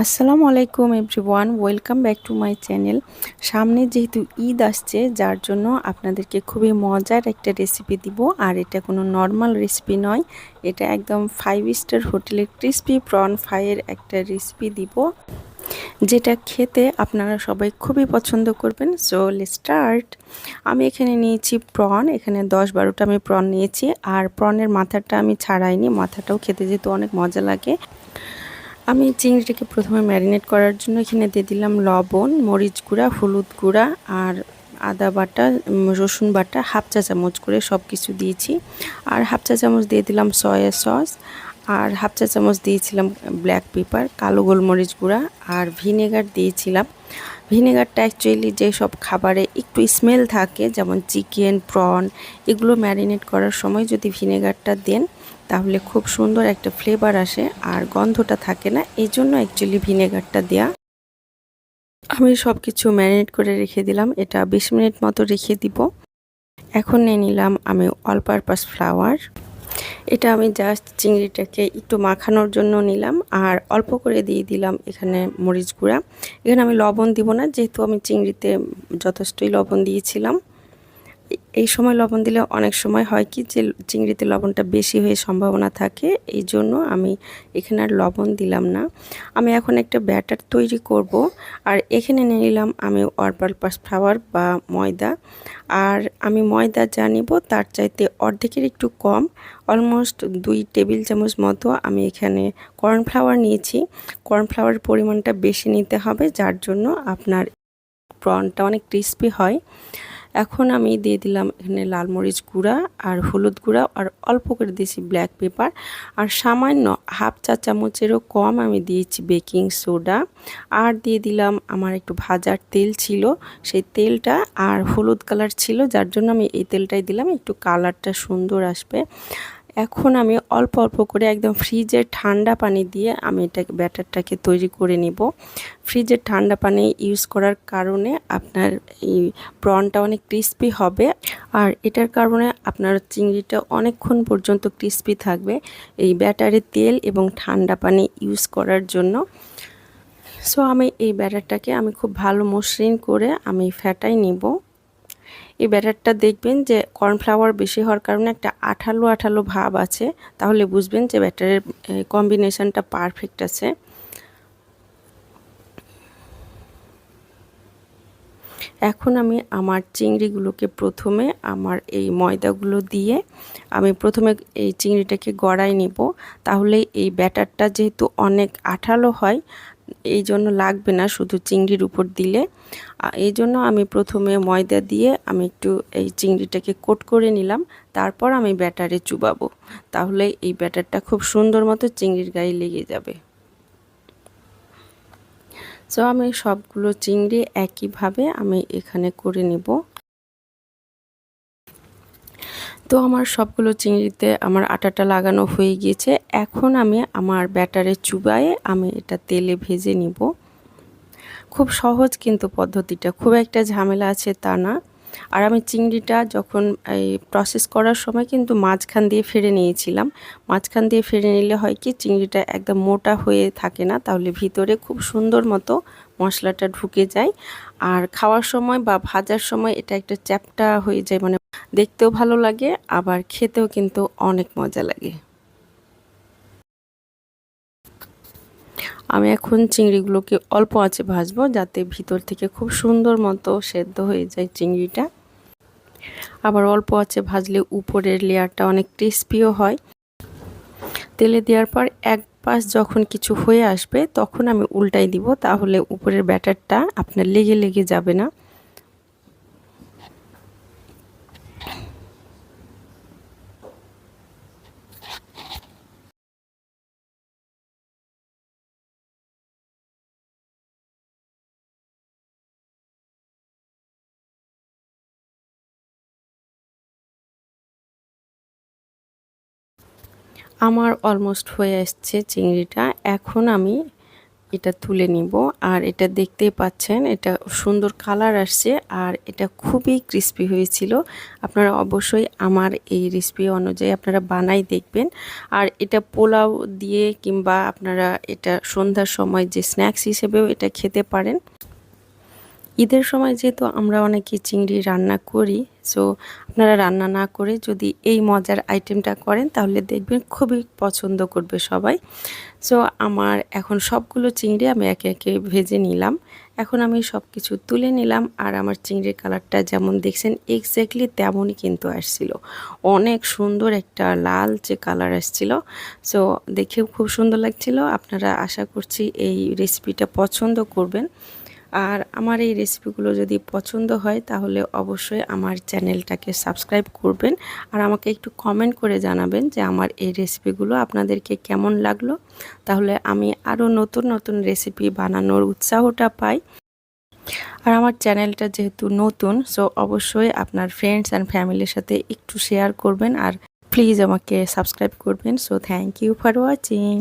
আসসালামু আলাইকুম everyone, welcome back to my channel. সামনে যেহেতু ঈদ আসছে, যার জন্য আপনাদেরকে খুবই মজার একটা রেসিপি দিব। আর এটা কোনো নর্মাল রেসিপি নয়, এটা একদম ফাইভ স্টার হোটেলের ক্রিসপি প্রন ফ্রাইয়ের একটা রেসিপি দিব, যেটা খেতে আপনারা সবাই খুবই পছন্দ করবেন। সো স্টার্ট আমি এখানে নিয়েছি প্রন এখানে দশ বারোটা আমি প্রন নিয়েছি। আর প্রনের মাথাটা আমি ছাড়াইনি, মাথাটাও খেতে যেহেতু অনেক মজা লাগে। আমি চিংড়িটাকে প্রথমে ম্যারিনেট করার জন্য এখানে দিয়ে দিলাম লবণ, মরিচ গুঁড়া, হলুদ গুঁড়া আর আদা বাটা রসুন বাটা, হাফ চা চামচ করে সব কিছু দিয়েছি। আর হাফ চা চামচ দিয়ে দিলাম সয়া সস আর হাফ চা চামচ দিয়েছিলাম ব্ল্যাক পেপার কালো গোলমরিচ গুঁড়া আর ভিনেগার দিয়েছিলাম। ভিনেগারটা অ্যাকচুয়ালি যেসব খাবারে একটু স্মেল থাকে, যেমন চিকেন প্রন এগুলো ম্যারিনেট করার সময় যদি ভিনেগারটা দেন, তাহলে খুব সুন্দর একটা ফ্লেভার আসে আর গন্ধটা থাকে না এই জন্য অ্যাকচুয়ালি ভিনেগারটা দেয়া। আমি সব কিছু ম্যারিনেট করে রেখে দিলাম, এটা বিশ মিনিট মতো রেখে দিব। এখন নিয়ে নিলাম আমি অল পারপাস ফ্লাওয়ার এটা আমি জাস্ট চিংড়িটাকে একটু মাখানোর জন্য নিলাম আর অল্প করে দিয়ে দিলাম এখানে মরিচ গুঁড়া। এখানে আমি লবণ দিব না, যেহেতু আমি চিংড়িতে যথেষ্টই লবণ দিয়েছিলাম। এই সময় লবণ দিলে অনেক সময় হয় কি যে চিংড়িতে লবণটা বেশি হয়ে সম্ভাবনা থাকে, এই জন্য আমি এখানে আর লবণ দিলাম না। আমি এখন একটা ব্যাটার তৈরি করব আর এখানে নিয়ে নিলাম আমি অরপালপাস ফ্লাওয়ার বা ময়দা। আর আমি ময়দা যা নিব তার চাইতে অর্ধেকের একটু কম, অলমোস্ট দুই টেবিল চামচ মতো আমি এখানে কর্নফ্লাওয়ার নিয়েছি। কর্নফ্লাওয়ার পরিমাণটা বেশি নিতে হবে, যার জন্য আপনার প্রনটা অনেক ক্রিস্পি হয়। এখন আমি দিয়ে দিলাম এখানে লাল মরিচ গুঁড়া আর হলুদ গুঁড়া আর অল্প করে দিয়েছি ব্ল্যাক পেপার আর সামান্য হাফ চা চামচেরও কম আমি দিয়েছি বেকিং সোডা আর দিয়ে দিলাম আমার একটু ভাজার তেল ছিল, সেই তেলটা আর হলুদ কালার ছিল, যার জন্য আমি এই তেলটাই দিলাম। একটু কালারটা সুন্দর আসবে। এখন আমি অল্প অল্প করে একদম ফ্রিজের ঠান্ডা পানি দিয়ে আমি এটাকে ব্যাটারটাকে তৈরি করে নিব। ফ্রিজের ঠান্ডা পানি ইউজ করার কারণে আপনার এই প্রনটা অনেক ক্রিস্পি হবে। আর এটার কারণে আপনার চিংড়িটা অনেকক্ষণ পর্যন্ত ক্রিস্পি থাকবে এই ব্যাটারে তেল এবং ঠান্ডা পানি ইউজ করার জন্য। সো আমি এই ব্যাটারটাকে আমি খুব ভালো মসৃণ করে আমি ফ্যাটাই নিব। এই ব্যাটারটা দেখবেন যে কর্নফ্লাওয়ার বেশি হওয়ার কারণে একটা আঠালো আঠালো ভাব আছে। তাহলে বুঝবেন যে ব্যাটারের কম্বিনেশনটা পারফেক্ট আছে। এখন আমি আমার চিংড়িগুলোকে প্রথমে আমার এই ময়দাগুলো দিয়ে আমি প্রথমে এই চিংড়িটাকে গড়াই নিব। তাহলে এই ব্যাটারটা যেহেতু অনেক আঠালো হয় এই জন্য লাগবে না, শুধু চিংড়ির উপর দিলে। এই জন্য আমি প্রথমে ময়দা দিয়ে আমি একটু এই চিংড়িটাকে কোট করে নিলাম, তারপর আমি ব্যাটারে চুবাবো। তাহলে এই ব্যাটারটা খুব সুন্দর মতো চিংড়ির গায়ে লেগে যাবে। সো আমি সবগুলো চিংড়ি একইভাবে আমি এখানে করে নিব। তো আমার সবগুলো চিংড়িতে আমার আটাটা লাগানো হয়ে গিয়েছে। এখন আমি আমার ব্যাটারে চুবায়ে আমি এটা তেলে ভেজে নিব। খুব সহজ কিন্তু পদ্ধতিটা, খুব একটা ঝামেলা আছে তা না। আর আমি চিংড়িটা যখন এই প্রসেস করার সময় কিন্তু মাঝখান দিয়ে ফেরে নিয়েছিলাম। মাঝখান দিয়ে ফেরে নিলে হয় কি চিংড়িটা একদম মোটা হয়ে থাকে না, তাহলে ভিতরে খুব সুন্দর মতো মশলাটা ঢুকে যায়। আর খাওয়ার সময় বা ভাজার সময় এটা একটা চ্যাপটা হয়ে যায় মানে দেখতেও ভালো লাগে, আবার খেতেও কিন্তু অনেক মজা লাগে। আমি এখন চিংড়িগুলোকে অল্প আঁচে ভাজবো, যাতে ভিতর থেকে খুব সুন্দর মতো সেদ্ধ হয়ে যায় চিংড়িটা। আবার অল্প আঁচে ভাজলে উপরের লেয়ারটা অনেক ক্রিস্পিও হয়। তেলে দেওয়ার পর এক পাশ যখন কিছু হয়ে আসবে, তখন আমি উল্টাই দিব, তাহলে উপরের ব্যাটারটা আপনার লেগে লেগে যাবে না। আমার অলমোস্ট হয়ে আসছে চিংড়িটা। এখন আমি এটা তুলে নিব। আর এটা দেখতেই পাচ্ছেন, এটা সুন্দর কালার আসছে আর এটা খুবই ক্রিস্পি হয়েছিল। আপনারা অবশ্যই আমার এই রেসিপি অনুযায়ী আপনারা বানাই দেখবেন। আর এটা পোলাও দিয়ে কিংবা আপনারা এটা সন্ধ্যার সময় যে স্ন্যাক্স হিসেবেও এটা খেতে পারেন। ঈদের সময় যেহেতু আমরা অনেকে চিংড়ি রান্না করি সো আপনারা রান্না না করে যদি এই মজার আইটেমটা করেন, তাহলে দেখবেন খুবই পছন্দ করবে সবাই। সো আমার এখন সবগুলো চিংড়ি আমি একে একে ভেজে নিলাম। এখন আমি সব কিছু তুলে নিলাম আর আমার চিংড়ির কালারটা যেমন দেখছেন এক্স্যাক্টলি তেমনই কিন্তু আসছিল। অনেক সুন্দর একটা লাল যে কালার আসছিল। সো দেখেও খুব সুন্দর লাগছিল। আপনারা আশা করছি এই রেসিপিটা পছন্দ করবেন। আর আমার এই রেসিপিগুলো যদি পছন্দ হয়, তাহলে অবশ্যই আমার চ্যানেলটাকে সাবস্ক্রাইব করবেন। আর আমাকে একটু কমেন্ট করে জানাবেন যে আমার এই রেসিপিগুলো আপনাদেরকে কেমন লাগল। তাহলে আমি আরও নতুন নতুন রেসিপি বানানোর উৎসাহটা পাই। আর আমার চ্যানেলটা যেহেতু নতুন সো অবশ্যই আপনার ফ্রেন্ডস অ্যান্ড ফ্যামিলির সাথে একটু শেয়ার করবেন। আর প্লিজ আমাকে সাবস্ক্রাইব করবেন। So thank you for watching